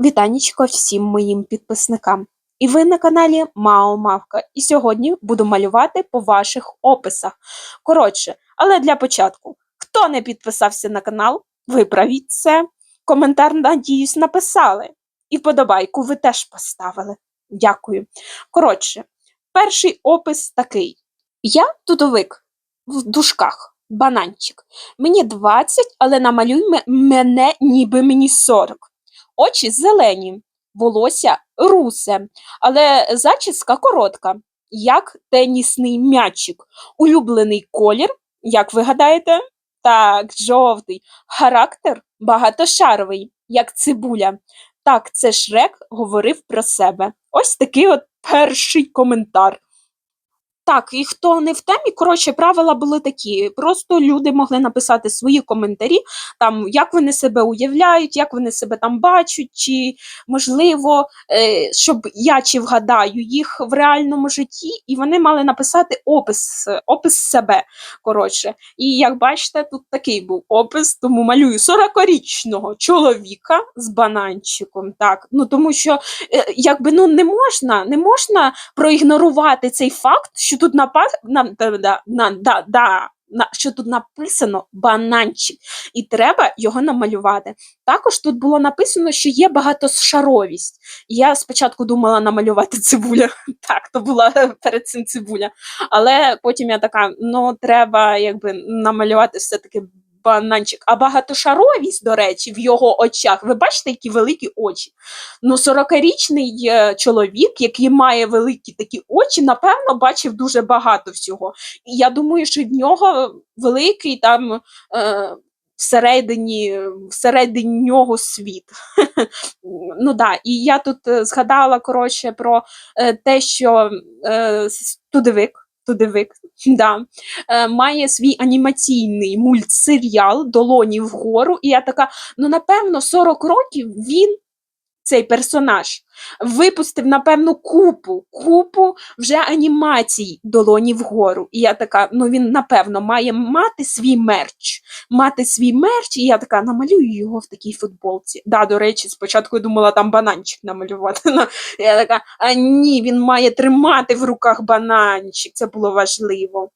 Вітанічко всім моїм підписникам. І ви на каналі Мао Мавка. І сьогодні буду малювати по ваших описах. Коротше, але для початку, хто не підписався на канал, виправіть це. Коментар, надіюсь, написали. І вподобайку ви теж поставили. Дякую. Коротше, перший опис такий: Я тудовик в дужках, бананчик. Мені 20, але намалюй мене, ніби мені 40 очі зелені, волосся русе, але зачіска коротка, як тенісний м'ячик. Улюблений колір, як ви гадаєте? Так, жовтий. Характер багатошаровий, як цибуля. Так, це Шрек говорив про себе. Ось такий от перший коментар. Так, і хто не в темі, коротше, правила були такі. Просто люди могли написати свої коментарі, там, як вони себе уявляють, як вони себе там бачать, чи можливо, е, щоб я чи вгадаю їх в реальному житті, і вони мали написати опис, опис себе. Коротше. І як бачите, тут такий був опис, тому малюю 40-річного чоловіка з бананчиком. Так, ну тому що е, якби ну не можна, не можна проігнорувати цей факт, що тут напа... на... да, на... да, да, на... що тут написано бананчик, і треба його намалювати. Також тут було написано, що є багатошаровість. Я спочатку думала намалювати цибуля. Так, то була перед цим цибуля. Але потім я така: ну, треба якби намалювати все-таки бананчик. А багатошаровість, до речі, в його очах. Ви бачите, які великі очі. Ну, 40-річний е, чоловік, який має великі такі очі, напевно, бачив дуже багато всього. І я думаю, що в нього великий там. Е, Всередині, всередині нього світ. ну да, І я тут е, згадала коротше, про е, те, що е, с- Тудевик, да, е, має свій анімаційний мультсеріал Долоні вгору. І я така: ну, напевно, 40 років він. Цей персонаж випустив, напевно, купу, купу вже анімацій долоні вгору. І я така, ну він, напевно, має мати свій мерч, мати свій мерч, і я така намалюю його в такій футболці. Да, до речі, спочатку я думала там бананчик намалювати. Ну, Я така, а ні, він має тримати в руках бананчик. Це було важливо.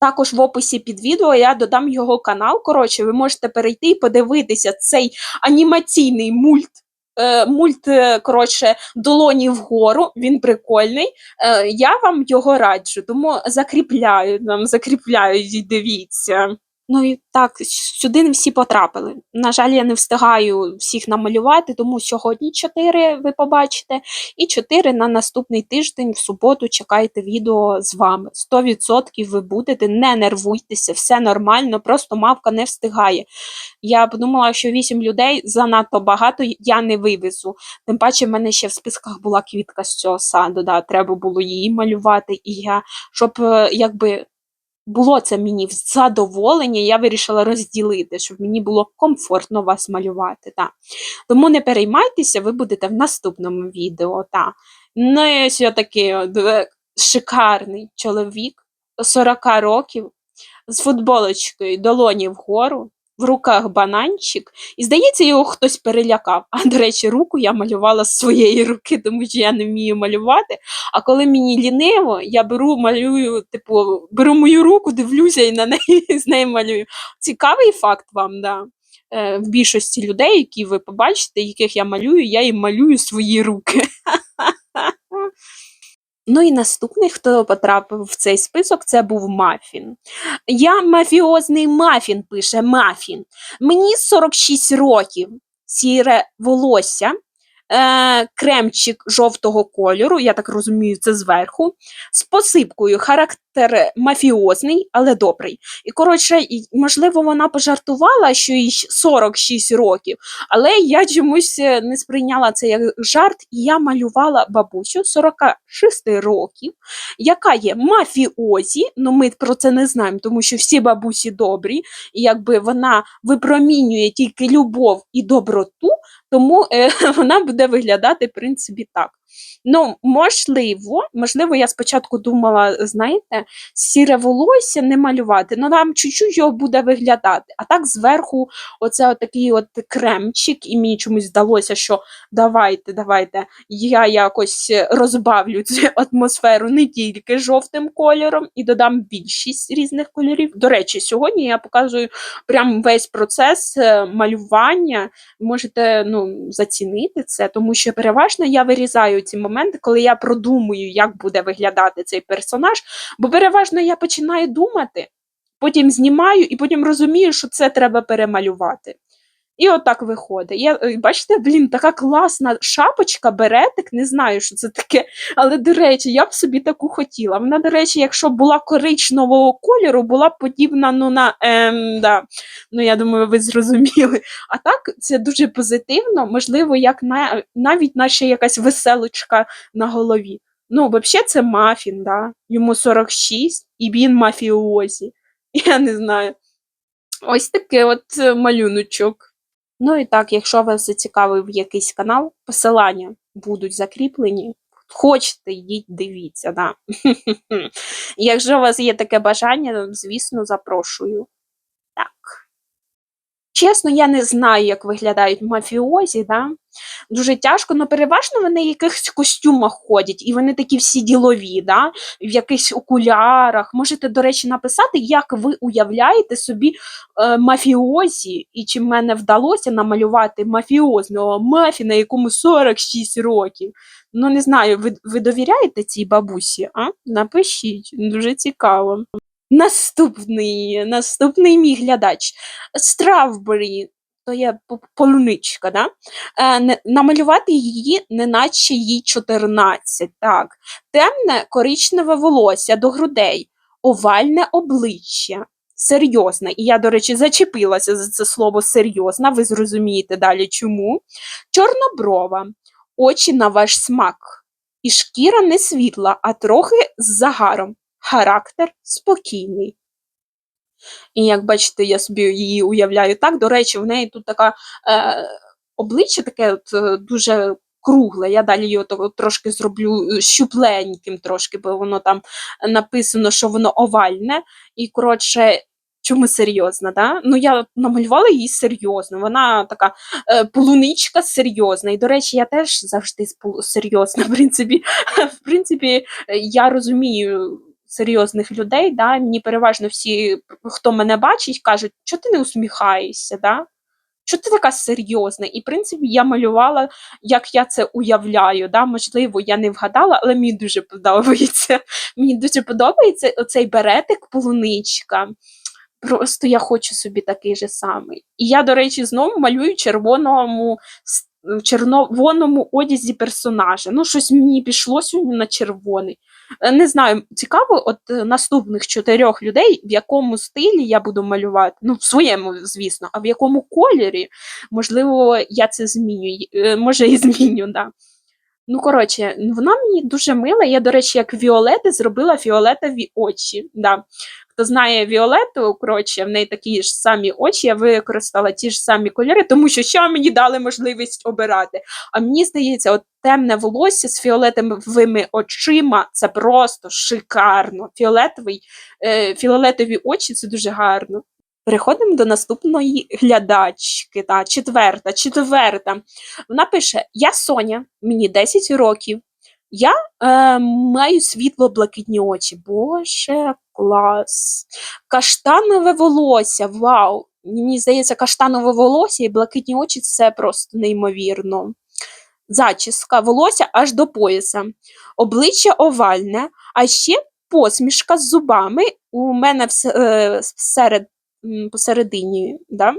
Також в описі під відео я додам його канал. Коротше, ви можете перейти і подивитися цей анімаційний мульт. Е, Мульт, е, коротше, долоні вгору, він прикольний. Е, Я вам його раджу, тому закріпляю нам, закріпляю, і дивіться. Ну і так, сюди не всі потрапили. На жаль, я не встигаю всіх намалювати, тому сьогодні чотири ви побачите, і чотири на наступний тиждень в суботу чекайте відео з вами. 100% ви будете, не нервуйтеся, все нормально, просто мавка не встигає. Я подумала, що 8 людей занадто багато я не вивезу. Тим паче, в мене ще в списках була квітка з цього саду, да, треба було її малювати, і я, щоб е, якби було це мені задоволення, я вирішила розділити, щоб мені було комфортно вас малювати. Та. Тому не переймайтеся, ви будете в наступному відео. Та. Ну, такий е, шикарний чоловік 40 років з футболочкою долоні вгору, в руках бананчик, і здається, його хтось перелякав. А до речі, руку я малювала з своєї руки, тому що я не вмію малювати. А коли мені ліниво, я беру, малюю, типу, беру мою руку, дивлюся і на неї з нею малюю. Цікавий факт вам, да. Е, В більшості людей, які ви побачите, яких я малюю, я їм малюю свої руки. Ну і наступний, хто потрапив в цей список, це був Мафін. Я мафіозний мафін, пише Мафін. Мені 46 років, сіре волосся, е, кремчик жовтого кольору, я так розумію, це зверху, з посипкою. Характер мафіозний, але добрий. І, коротше, можливо, вона пожартувала, що їй 46 років, але я чомусь е, не сприйняла це як жарт, і я малювала бабусю 46 років, яка є мафіозі. Ну ми про це не знаємо, тому що всі бабусі добрі, і якби вона випромінює тільки любов і доброту, тому е, вона буде виглядати в принципі так. Ну, можливо, можливо, я спочатку думала, знаєте, сіре волосся не малювати, ну там чуть-чуть його буде виглядати. А так зверху, оце такий от кремчик, і мені чомусь здалося, що давайте, давайте, я якось розбавлю цю атмосферу не тільки жовтим кольором і додам більшість різних кольорів. До речі, сьогодні я показую прям весь процес е, малювання. Можете ну, зацінити це, тому що переважно я вирізаю ці моменти, коли я продумую, як буде виглядати цей персонаж. Бо переважно я починаю думати, потім знімаю і потім розумію, що це треба перемалювати. І отак виходить. Я, е, бачите, блін, така класна шапочка, беретик, не знаю, що це таке. Але, до речі, я б собі таку хотіла. Вона, до речі, якщо була коричневого кольору, була подібна ну, на. Ем, да. Ну, я думаю, ви зрозуміли. А так, це дуже позитивно, можливо, як на, навіть наче якась веселочка на голові. Ну, взагалі, це мафін, да? йому 46, і він мафіозі. Я не знаю. Ось таке от е, малюночок. Ну і так, якщо вас зацікавив якийсь канал, посилання будуть закріплені. Хочете, йдіть, дивіться, да. Якщо у вас є таке бажання, звісно, запрошую. Чесно, я не знаю, як виглядають мафіозі, да? Дуже тяжко, але переважно вони в якихось костюмах ходять, і вони такі всі ділові, да? в якихось окулярах. Можете, до речі, написати, як ви уявляєте собі е, мафіозі, і чи в мене вдалося намалювати мафіозного мафіна, якому 46 років. Ну, не знаю, ви, ви довіряєте цій бабусі? а? Напишіть, дуже цікаво. Наступний, наступний мій глядач. Стравбері, то є полуничка, да? е, намалювати її, неначе їй 14. Так. Темне коричневе волосся до грудей, овальне обличчя. Серйозна. І я, до речі, зачепилася за це слово серйозна, ви зрозумієте далі чому. Чорноброва, очі на ваш смак. І шкіра не світла, а трохи з загаром. Характер спокійний. І як бачите, я собі її уявляю так. До речі, в неї тут така е, обличчя таке от, е, дуже кругле. Я далі його трошки зроблю е, щупленьким, трошки, бо воно там написано, що воно овальне. І, коротше, чому серйозна? Да? Ну, я намалювала її серйозно. Вона така е, полуничка серйозна. І, до речі, я теж завжди серйозна. В принципі, в принципі, я розумію серйозних людей, да, мені переважно всі, хто мене бачить, кажуть, що ти не усміхаєшся, да? що ти така серйозна? І, в принципі, я малювала, як я це уявляю. Да? Можливо, я не вгадала, але мені дуже подобається. Мені дуже подобається оцей беретик полуничка. Просто я хочу собі такий же самий. І я, до речі, знову малюю червоному в червоному одязі персонажа. Ну, щось мені пішло сьогодні на червоний. Е, Не знаю, цікаво, от е, наступних чотирьох людей, в якому стилі я буду малювати. Ну, в своєму, звісно, а в якому кольорі, можливо, я це зміню. Е, Може, і зміню, да. Ну, коротше, вона мені дуже мила. Я, до речі, як Віолети зробила фіолетові очі. Да. Хто знає Віолету, коротше, в неї такі ж самі очі, я використала ті ж самі кольори, тому що ще мені дали можливість обирати. А мені здається, от темне волосся з фіолетовими очима це просто шикарно. Фіолетовий, е, фіолетові очі це дуже гарно. Переходимо до наступної глядачки, та, четверта, четверта. Вона пише: Я Соня, мені 10 років. Я е, маю світло-блакитні очі. Боже, клас. Каштанове волосся. Вау! Мені здається, каштанове волосся і блакитні очі це просто неймовірно. Зачіска, волосся аж до пояса. Обличчя овальне, а ще посмішка з зубами. У мене е, всеред, посередині, да,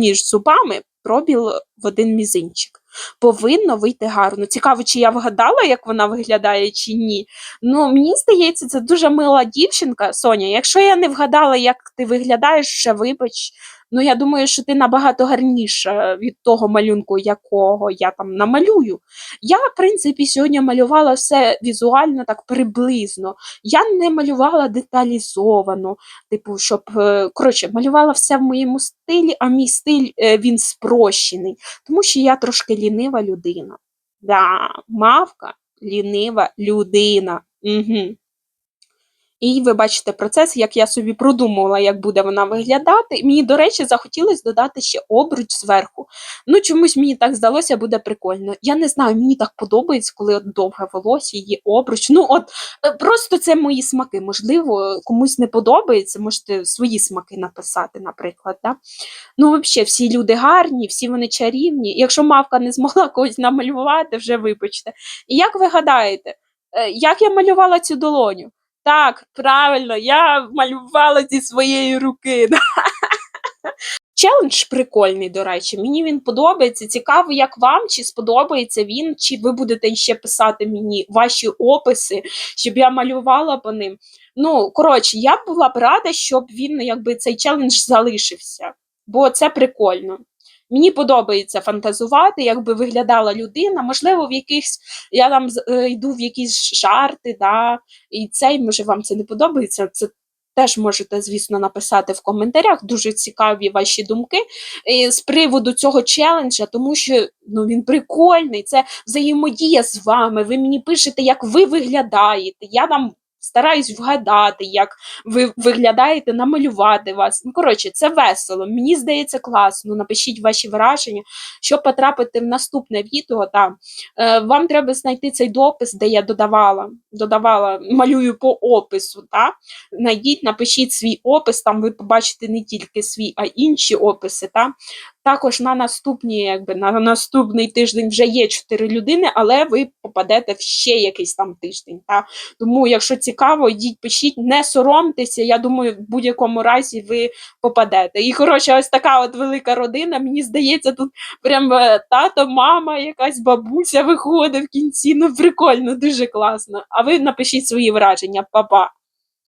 між зубами пробіл в один мізинчик. Повинно вийти гарно. Цікаво, чи я вгадала, як вона виглядає, чи ні. Ну, мені здається, це дуже мила дівчинка, Соня. Якщо я не вгадала, як ти виглядаєш, ще вибач. Ну, я думаю, що ти набагато гарніша від того малюнку, якого я там намалюю. Я, в принципі, сьогодні малювала все візуально так приблизно. Я не малювала деталізовано, типу, щоб е, коротше, малювала все в моєму стилі, а мій стиль е, він спрощений, тому що я трошки лінива людина. Да, мавка лінива людина. Угу. І ви бачите процес, як я собі продумувала, як буде вона виглядати. Мені, до речі, захотілося додати ще обруч зверху. Ну, чомусь мені так здалося, буде прикольно. Я не знаю, мені так подобається, коли от довге волосся, є обруч. Ну, от е, просто це мої смаки. Можливо, комусь не подобається, можете свої смаки написати, наприклад. Да? Ну, взагалі, всі люди гарні, всі вони чарівні. Якщо мавка не змогла когось намалювати, вже вибачте. І як ви гадаєте, е, як я малювала цю долоню? Так, правильно, я малювала зі своєї руки. Челендж прикольний, до речі. Мені він подобається. Цікаво, як вам, чи сподобається він, чи ви будете ще писати мені ваші описи, щоб я малювала по ним. Ну, коротше, я була б рада, щоб він якби цей челендж залишився, бо це прикольно. Мені подобається фантазувати, як би виглядала людина. Можливо, в якихось я там е, йду в якісь жарти, да, і цей, може, вам це не подобається. Це теж можете, звісно, написати в коментарях. Дуже цікаві ваші думки е, з приводу цього челенджа, тому що ну, він прикольний, це взаємодія з вами. Ви мені пишете, як ви виглядаєте. Я там стараюсь вгадати, як ви виглядаєте, намалювати вас. Ну, коротше, це весело. Мені здається, класно. Напишіть ваші враження, щоб потрапити в наступне відео. Та, е, вам треба знайти цей допис, де я додавала, додавала, малюю по опису. Та? Найдіть, напишіть свій опис, там ви побачите не тільки свій, а інші описи. Та? Також на наступні, якби на наступний тиждень вже є чотири людини, але ви попадете в ще якийсь там тиждень. Та? Тому, якщо цікаво, йдіть, пишіть, не соромтеся. Я думаю, в будь-якому разі ви попадете. І коротше, ось така от велика родина. Мені здається, тут прям е, тато, мама, якась бабуся виходить в кінці. Ну, прикольно, дуже класно. А ви напишіть свої враження, Па-па.